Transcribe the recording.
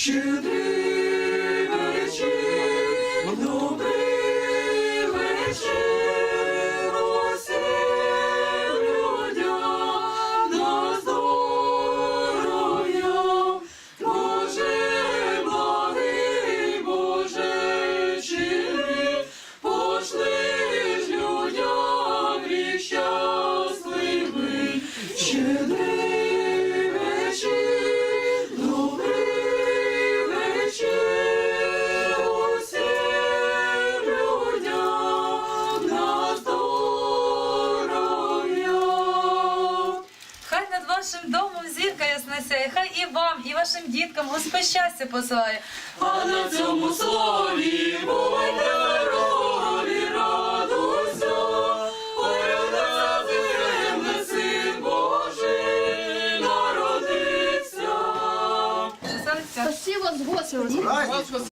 Щедрий вечір, добрий вечір, усім людям на здоров'я. Боже, благий, Боже, чини, пошли ж людям і щасливий, щедрий. Радуйся, і хай і вам, і вашим діткам Господь щастя посилає. А на цьому слові бувайте здорові, радуйся, ой, на землі син Божий народився. Спасибо з Господом.